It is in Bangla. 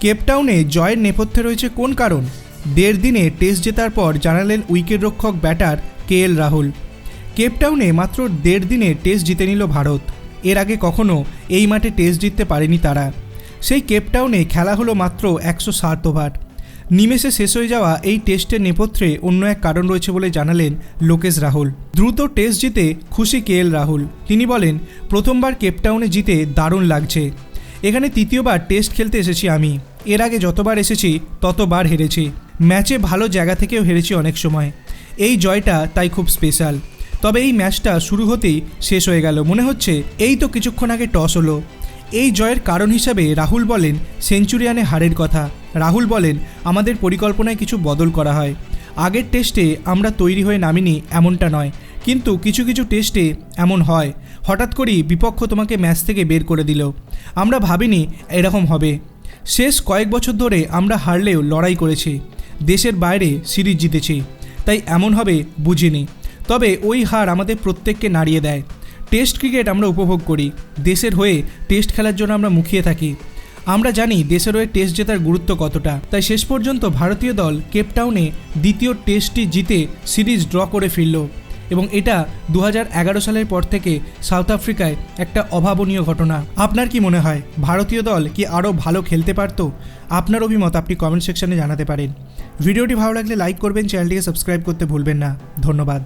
কেপটাউনে জয়ের নেপথ্যে রয়েছে কোন কারণ? দেড় দিনে টেস্ট জেতার পর জানালেন উইকেট রক্ষক ব্যাটার কে এল রাহুল। কেপটাউনে মাত্র দেড় দিনে টেস্ট জিতে নিল ভারত। এর আগে কখনো এই মাঠে টেস্ট জিততে পারেনি তারা। সেই কেপটাউনে খেলা হলো মাত্র একশো সাত ওভার। নিমেষে শেষ হয়ে যাওয়া এই টেস্টের নেপথ্যে অন্য এক কারণ রয়েছে বলে জানালেন লোকেশ রাহুল। দ্রুত টেস্ট জিতে খুশি কে এল রাহুল। তিনি বলেন, প্রথমবার কেপটাউনে জিতে দারুণ লাগছে। এখানে তৃতীয়বার টেস্ট খেলতে এসেছি আমি। এর আগে যতবার এসেছি, ততবার হেরেছি। ম্যাচে ভালো জায়গা থেকেও হেরেছি অনেক সময়। এই জয়টা তাই খুব স্পেশাল। তবে এই ম্যাচটা শুরু হতেই শেষ হয়ে গেল। মনে হচ্ছে এই তো কিছুক্ষণ আগে টস হলো। এই জয়ের কারণ হিসাবে রাহুল বলেন, সেঞ্চুরিয়ানে হারের কথা। রাহুল বলেন, আমাদের পরিকল্পনায় কিছু বদল করা হয়। আগের টেস্টে আমরা তৈরি হয়ে নামিনি এমনটা নয়। কিন্তু কিছু কিছু টেস্টে এমন হয়। হঠাৎ করেই বিপক্ষ তোমাকে ম্যাচ থেকে বের করে দিল। আমরা ভাবিনি এরকম হবে। শেষ কয়েক বছর ধরে আমরা হারলেও লড়াই করেছি। দেশের বাইরে সিরিজ জিতেছি। তাই এমন হবে বুঝিনি। তবে ওই হার আমাদের প্রত্যেককে নাড়িয়ে দেয়। টেস্ট ক্রিকেট আমরা উপভোগ করি। দেশের হয়ে টেস্ট খেলার জন্য আমরা মুখিয়ে থাকি। আমরা জানি দেশের হয়ে টেস্ট জেতার গুরুত্ব কতটা। তাই শেষ পর্যন্ত ভারতীয় দল কেপটাউনে দ্বিতীয় টেস্টটি জিতে সিরিজ ড্র করে ফিরল। এবং এটা দু হাজার এগারো সালের পর থেকে সাউথ আফ্রিকায় একটা অভাবনীয় ঘটনা। আপনার কি মনে হয়, ভারতীয় দল কি আরও ভালো খেলতে পারত? আপনার অভিমত আপনি কমেন্ট সেকশনে জানাতে পারেন। ভিডিওটি ভালো লাগলে লাইক করবেন, চ্যানেলটিকে সাবস্ক্রাইব করতে ভুলবেন না। ধন্যবাদ।